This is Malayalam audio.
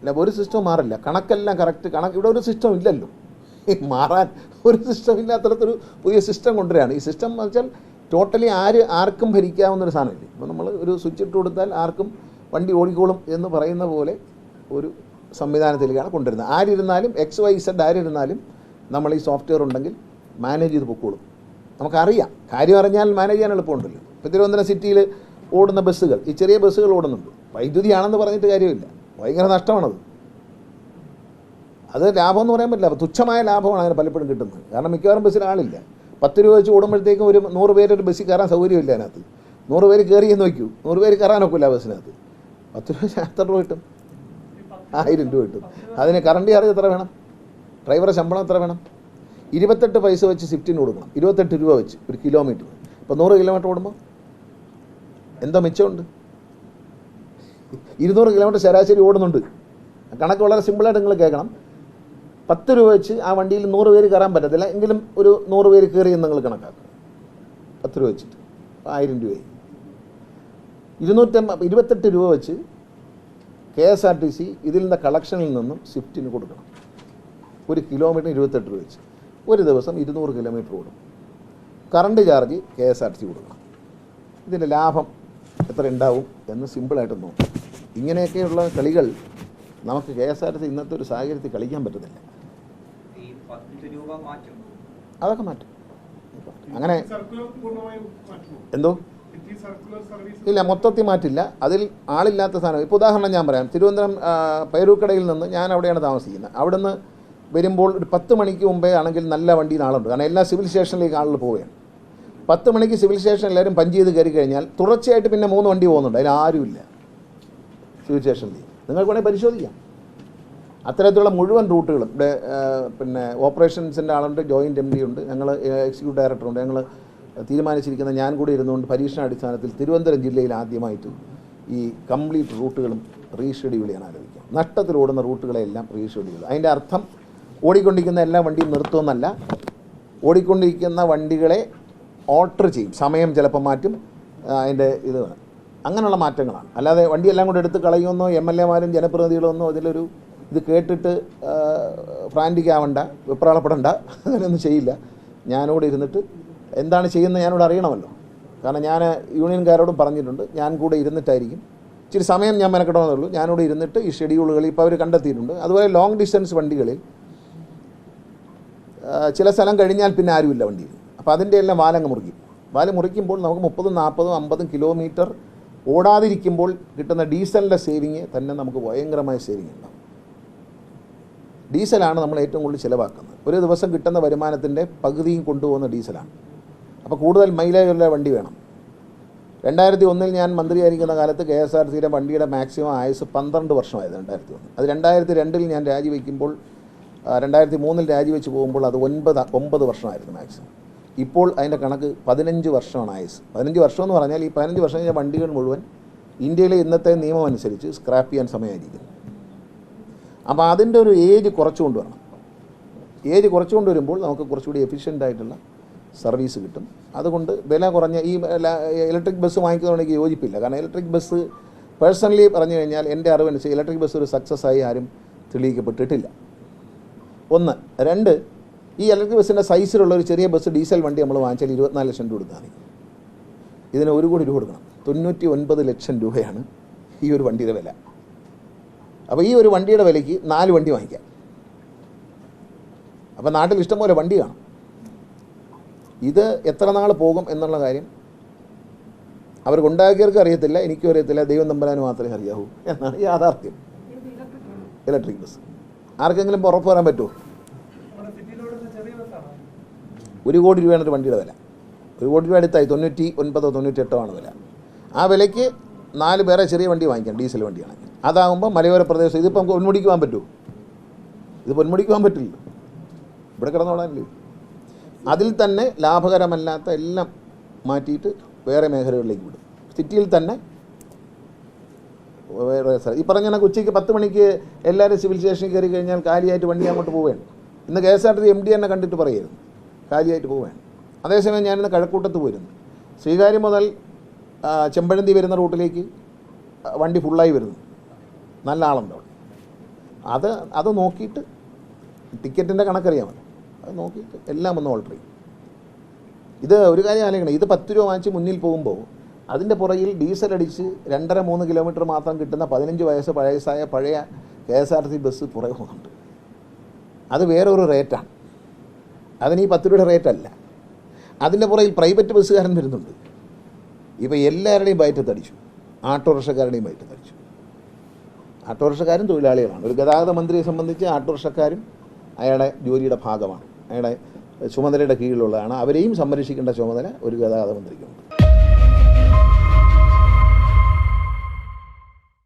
അല്ല ഒരു സിസ്റ്റം മാറില്ല. കണക്കെല്ലാം കറക്റ്റ് കണക്ക് ഇവിടെ ഒരു സിസ്റ്റം ഇല്ലല്ലോ. മാറാൻ ഒരു സിസ്റ്റം ഇല്ലാത്തടത്തൊരു പുതിയ സിസ്റ്റം കൊണ്ടുവരികയാണ്. ഈ സിസ്റ്റം എന്ന് വെച്ചാൽ ടോട്ടലി ആര് ആർക്കും ഭരിക്കാവുന്ന ഒരു സാധനമില്ല? ഇപ്പോൾ നമ്മൾ ഒരു സ്വിച്ച് ഇട്ട് കൊടുത്താൽ ആർക്കും വണ്ടി ഓടിക്കോളും എന്ന് പറയുന്ന പോലെ ഒരു സംവിധാനത്തിലേക്കാണ് കൊണ്ടുവരുന്നത്. ആരിരുന്നാലും എക്സ് വൈ സെഡ് ആരിരുന്നാലും നമ്മൾ ഈ സോഫ്റ്റ്വെയർ ഉണ്ടെങ്കിൽ മാനേജ് ചെയ്ത് പൊക്കോളും. നമുക്കറിയാം. കാര്യം അറിഞ്ഞാൽ മാനേജ് ചെയ്യാൻ എളുപ്പമുണ്ടല്ലോ. ഇപ്പോൾ തിരുവനന്തപുരം സിറ്റിയിൽ ഓടുന്ന ബസ്സുകൾ ഈ ചെറിയ ബസ്സുകൾ ഓടുന്നുണ്ട്. വൈദ്യുതിയാണെന്ന് പറഞ്ഞിട്ട് കാര്യമില്ല. ഭയങ്കര നഷ്ടമാണത്. അത് ലാഭം എന്ന് പറയാൻ പറ്റില്ല. തുച്ഛമായ ലാഭമാണ് അങ്ങനെ പലപ്പോഴും കിട്ടുന്നത്. കാരണം മിക്കവാറും ബസ്സിൽ ആളില്ല. പത്ത് രൂപ വെച്ച് ഓടുമ്പോഴത്തേക്കും ഒരു നൂറ് പേര് ഒരു ബസ്സിൽ കയറാൻ സൗകര്യമില്ല അതിനകത്ത്. നൂറ് പേര് കയറി എന്ന് വയ്ക്കൂ. നൂറ് പേര് കയറാനൊക്കില്ല ബസ്സിനകത്ത്. പത്ത് രൂപ എത്ര രൂപ കിട്ടും? ആയിരം രൂപ കിട്ടും. അതിന് കറണ്ട് ചാർജ് എത്ര വേണം? ഡ്രൈവറെ ശമ്പളം എത്ര വേണം? ഇരുപത്തെട്ട് പൈസ വെച്ച് സിഫ്റ്റിന് കൊടുക്കണം. ഇരുപത്തെട്ട് രൂപ വെച്ച് ഒരു കിലോമീറ്റർ ഇപ്പോൾ നൂറ് കിലോമീറ്റർ ഓടുമ്പോൾ എന്താ മെച്ചമുണ്ട്? ഇരുന്നൂറ് കിലോമീറ്റർ ശരാശരി ഓടുന്നുണ്ട്. കണക്ക് വളരെ സിമ്പിളായിട്ട് നിങ്ങൾ കേൾക്കണം. പത്ത് രൂപ വെച്ച് ആ വണ്ടിയിൽ നൂറ് പേര് കയറാൻ പറ്റത്തില്ല. എങ്കിലും ഒരു നൂറ് പേര് കയറി എന്ന് നിങ്ങൾ കണക്കാക്കും. പത്ത് രൂപ വെച്ചിട്ട്. ആയിരം രൂപയായി. ഇരുന്നൂറ്റമ്പ ഇരുപത്തെട്ട് രൂപ വെച്ച് K S R T C ഇതിൽ നിന്ന് കളക്ഷനിൽ നിന്നും സ്വിഫ്റ്റിന് കൊടുക്കണം. ഒരു കിലോമീറ്റർ ഇരുപത്തെട്ട് രൂപ വെച്ച്. ഒരു ദിവസം ഇരുന്നൂറ് കിലോമീറ്റർ ഓടും. Current charge K S R T C കൊടുക്കണം. ഇതിന്റെ ലാഭം എത്ര ഉണ്ടാവും എന്ന് സിമ്പിളായിട്ട് നോക്കും. ഇങ്ങനെയൊക്കെയുള്ള കളികൾ നമുക്ക് K S R T C ഇന്നത്തെ ഒരു സാഹചര്യത്തിൽ കളിക്കാൻ പറ്റുന്നില്ല. ഈ പത്ത് രൂപ മാറ്റും. അതൊക്കെ മാറ്റും. അങ്ങനെ എന്തോ? സിറ്റി സർക്കുലർ സർവീസ് ഇല്ല മൊത്തത്തിൽ മാറ്റില്ല. അതിൽ ആളില്ലാത്ത സാധനം ഇപ്പോൾ ഉദാഹരണം ഞാൻ പറയാം. തിരുവനന്തപുരം പൈരൂക്കടയിൽ നിന്ന് ഞാൻ അവിടെയാണ് താമസിക്കുന്നത്. അവിടുന്ന് വരുമ്പോൾ ഒരു പത്ത് മണിക്ക് മുമ്പേ ആണെങ്കിൽ നല്ല വണ്ടിയിൽ ആളുണ്ട്. കാരണം എല്ലാ സിവിൽ സ്റ്റേഷനിലേക്ക് ആളുകൾ പോവുകയാണ്. പത്ത് മണിക്ക് സിവിൽ സ്റ്റേഷൻ എല്ലാവരും പഞ്ച് ചെയ്ത് കയറി കഴിഞ്ഞാൽ തുടർച്ചയായിട്ട് പിന്നെ മൂന്ന് വണ്ടി പോകുന്നുണ്ട്. അതിൽ ആരുമില്ല. സിവിൽ സ്റ്റേഷനിൽ. നിങ്ങൾക്ക് വേണമെങ്കിൽ പരിശോധിക്കാം. അത്തരത്തിലുള്ള മുഴുവൻ റൂട്ടുകളും. ഇവിടെ പിന്നെ ഓപ്പറേഷൻസിന്റെ ആളുണ്ട് ജോയിന്റ് എം ഡി ഉണ്ട് ഞങ്ങൾ എക്സിക്യൂട്ടീവ് ഡയറക്ടറുണ്ട് ഞങ്ങൾ തീരുമാനിച്ചിരിക്കുന്ന ഞാൻ കൂടി ഇരുന്നുകൊണ്ട് പരീക്ഷണ അടിസ്ഥാനത്തിൽ തിരുവനന്തപുരം ജില്ലയിൽ ആദ്യമായിട്ട് ഈ കംപ്ലീറ്റ് റൂട്ടുകളും റീഷെഡ്യൂൾ ചെയ്യാൻ ആലോചിക്കാം നഷ്ടത്തിൽ ഓടുന്ന റൂട്ടുകളെല്ലാം റീഷെഡ്യൂൾ അതിന്റെ അർത്ഥം ഓടിക്കൊണ്ടിരിക്കുന്ന എല്ലാ വണ്ടിയും നിർത്തുമെന്നല്ല. ഓടിക്കൊണ്ടിരിക്കുന്ന വണ്ടികളെ ഓൾട്ടർ ചെയ്യും. സമയം ചിലപ്പോൾ മാറ്റും അതിന്റെ ഇത് അങ്ങനെയുള്ള മാറ്റങ്ങളാണ്. അല്ലാതെ വണ്ടിയെല്ലാം കൂടെ എടുത്ത് കളയുമെന്നോ എം എൽ എമാരും ജനപ്രതിനിധികളൊന്നും അതിലൊരു ഇത് കേട്ടിട്ട് ഫ്രാന്റിക്കാവണ്ട വെപ്രാളപ്പെടണ്ട അങ്ങനെയൊന്നും ചെയ്യില്ല. ഞാനിവിടെ ഇരുന്നിട്ട് എന്താണ് ചെയ്യുന്നത് ഞാനിവിടെ അറിയണമല്ലോ. കാരണം ഞാൻ യൂണിയൻകാരോടും പറഞ്ഞിട്ടുണ്ട് ഞാൻ കൂടെ ഇരുന്നിട്ടായിരിക്കും. ഇച്ചിരി സമയം ഞാൻ മെനക്കെടണമെന്നേ ഉള്ളൂ. ഞാനിവിടെ ഇരുന്നിട്ട് ഈ ഷെഡ്യൂളുകൾ ഇപ്പോൾ അവർ കണ്ടെത്തിയിട്ടുണ്ട്. അതുപോലെ ലോങ് ഡിസ്റ്റൻസ് വണ്ടികളിൽ ചില സ്ഥലം കഴിഞ്ഞാൽ പിന്നെ ആരുമില്ല വണ്ടിയിൽ. അപ്പോൾ അതിന്റെ എല്ലാം വാലങ്ങ് മുറിക്കും വാൽ മുറിക്കുമ്പോൾ നമുക്ക് മുപ്പതും നാൽപ്പതും അമ്പതും കിലോമീറ്റർ ഓടാതിരിക്കുമ്പോൾ കിട്ടുന്ന ഡീസലിന്റെ സേവിങ് തന്നെ നമുക്ക് ഭയങ്കരമായ സേവിങ് ഉണ്ടാവും. ഡീസലാണ് നമ്മൾ ഏറ്റവും കൂടുതൽ ചിലവാക്കുന്നത്. ഒരു ദിവസം കിട്ടുന്ന വരുമാനത്തിന്റെ പകുതിയും കൊണ്ടുപോകുന്ന ഡീസലാണ്. അപ്പോൾ കൂടുതൽ മൈലേജുള്ള വണ്ടി വേണം. രണ്ടായിരത്തി ഒന്നിൽ ഞാൻ മന്ത്രിയായിരിക്കുന്ന കാലത്ത് കെ എസ് ആർ സിയുടെ വണ്ടിയുടെ മാക്സിമം ആയുസ് പന്ത്രണ്ട് വർഷമായത് രണ്ടായിരത്തി ഒന്ന് അത് രണ്ടായിരത്തി രണ്ടിൽ ഞാൻ രാജിവെക്കുമ്പോൾ രണ്ടായിരത്തി മൂന്നിൽ രാജിവെച്ച് പോകുമ്പോൾ അത് ഒൻപത് ഒമ്പത് വർഷമായിരുന്നു മാക്സിമം. ഇപ്പോൾ അതിന്റെ കണക്ക് പതിനഞ്ച് വർഷമാണ് ആയുസ് പതിനഞ്ച് വർഷം എന്ന് പറഞ്ഞാൽ ഈ പതിനഞ്ച് വർഷം കഴിഞ്ഞ വണ്ടികൾ മുഴുവൻ ഇന്ത്യയിലെ ഇന്നത്തെ നിയമം അനുസരിച്ച് സ്ക്രാപ്പ് ചെയ്യാൻ സമയമായിരിക്കും. അപ്പോൾ അതിന്റെ ഒരു ഏജ് കുറച്ചുകൊണ്ട് കൊണ്ടുവരണം. ഏജ് കുറച്ചുകൊണ്ട് വരുമ്പോൾ നമുക്ക് കുറച്ചുകൂടി എഫിഷ്യന്റ് ആയിട്ടുള്ള സർവീസ് കിട്ടും. അതുകൊണ്ട് വില കുറഞ്ഞ ഈ ഇലക്ട്രിക് ബസ് വാങ്ങിക്കുന്നതുകൊണ്ട് യോജിപ്പില്ല. കാരണം ഇലക്ട്രിക് ബസ് പേഴ്സണലി പറഞ്ഞു കഴിഞ്ഞാൽ എന്റെ അറിവനുസരിച്ച് ഇലക്ട്രിക് ബസ് ഒരു സക്സസ് ആയി ആരും തെളിയിക്കപ്പെട്ടിട്ടില്ല. ഒന്ന്. രണ്ട് ഈ ഇലക്ട്രിക് ബസ്സിന്റെ സൈസിലുള്ള ഒരു ചെറിയ ബസ് ഡീസൽ വണ്ടി നമ്മൾ വാങ്ങിച്ചാൽ ഇരുപത്തിനാല് ലക്ഷം രൂപ കൊടുത്താൽ മതി. ഇതിന് ഒരു കോടി രൂപ കൊടുക്കണം. തൊണ്ണൂറ്റി ഒൻപത് ലക്ഷം രൂപയാണ് ഈ ഒരു വണ്ടിയുടെ വില. അപ്പോൾ ഈ ഒരു വണ്ടിയുടെ വിലയ്ക്ക് നാല് വണ്ടി വാങ്ങിക്കാം. അപ്പോൾ നാട്ടിൽ ഇഷ്ടംപോലെ വണ്ടി കാണും. ഇത് എത്ര നാൾ പോകും എന്നുള്ള കാര്യം അവർക്കുണ്ടാക്കിയവർക്ക് അറിയത്തില്ല എനിക്കും അറിയത്തില്ല ദൈവം തമ്പരാന് മാത്രമേ അറിയാവൂ എന്നാണ് യാഥാർത്ഥ്യം. ഇലക്ട്രിക് ബസ് ആർക്കെങ്കിലും ഉറപ്പ് വരാൻ പറ്റുമോ? ഒരു കോടി രൂപയാണ് ഒരു വണ്ടിയുടെ വില. ഒരു കോടി രൂപ അടുത്തായി തൊണ്ണൂറ്റി ഒൻപതോ തൊണ്ണൂറ്റെട്ടോ ആണ് വില. ആ വിലയ്ക്ക് നാല് പേരെ ചെറിയ വണ്ടി വാങ്ങിക്കാം ഡീസൽ വണ്ടിയാണ്. അതാകുമ്പോൾ മലയോര പ്രദേശം ഇതിപ്പോൾ നമുക്ക് പൊന്മുടിക്ക് പോകാൻ പറ്റുമോ? ഇത് പൊന്മുടിക്ക് പോകാൻ പറ്റില്ല. ഇവിടെ കിടന്നോളാനില്ല അതിൽ തന്നെ ലാഭകരമല്ലാത്ത എല്ലാം മാറ്റിയിട്ട് വേറെ മേഖലകളിലേക്ക് വിടും. സിറ്റിയിൽ തന്നെ വേറെ സ്ഥലം. ഈ പറഞ്ഞ ഉച്ചയ്ക്ക് പത്ത് മണിക്ക് എല്ലാവരും സിവിൽ സ്റ്റേഷനിൽ കയറി കഴിഞ്ഞാൽ കാലിയായിട്ട് വണ്ടി അങ്ങോട്ട് പോവുകയാണ്. ഇന്ന് K S R T M D തന്നെ കണ്ടിട്ട് പറയുന്നു കാലിയായിട്ട് പോവുകയാണ് അതേസമയം ഞാനിന്ന് കഴക്കൂട്ടത്ത് പോയിരുന്നു. ശ്രീകാര്യം മുതൽ ചെമ്പഴന്തി വരുന്ന റൂട്ടിലേക്ക് വണ്ടി ഫുള്ളായി വരുന്നു. നല്ല ആളുണ്ട് അവിടെ. അത് അത് നോക്കിയിട്ട് ടിക്കറ്റിന്റെ കണക്കറിയാമല്ലോ അത് നോക്കിയിട്ട് എല്ലാം ഒന്ന് ഓൾട്ടർ ചെയ്യും. ഇത് ഒരു കാര്യം ആലോചിക്കണം. ഇത് പത്ത് രൂപ വാങ്ങിച്ച് മുന്നിൽ പോകുമ്പോൾ അതിന്റെ പുറകിൽ ഡീസൽ അടിച്ച് രണ്ടര മൂന്ന് കിലോമീറ്റർ മാത്രം കിട്ടുന്ന പതിനഞ്ച് വയസ്സ് വയസ്സായ പഴയ K S R T C പുറകെ പോകുന്നുണ്ട്. അത് വേറൊരു റേറ്റാണ്. അതിന് ഈ പത്ത് രൂപയുടെ അല്ല. അതിന്റെ പുറകിൽ പ്രൈവറ്റ് ബസ്സുകാരൻ വരുന്നുണ്ട്. ഇപ്പോൾ എല്ലാവരുടെയും വയറ്റത്തടിച്ചു ആട്ടോറിക്ഷക്കാരുടെയും വയറ്റത്തടിച്ചു ആട്ടോറിക്ഷക്കാരും തൊഴിലാളികളാണ്. ഒരു ഗതാഗത മന്ത്രിയെ സംബന്ധിച്ച് ആട്ടോറിക്ഷക്കാരും അയാളുടെ ജോലിയുടെ ഭാഗമാണ്. അയാളുടെ ചുമതലയുടെ കീഴിലുള്ളതാണ്. അവരെയും സംരക്ഷിക്കേണ്ട ചുമതല ഒരു ഗതാഗത മന്ത്രിക്കുണ്ട്.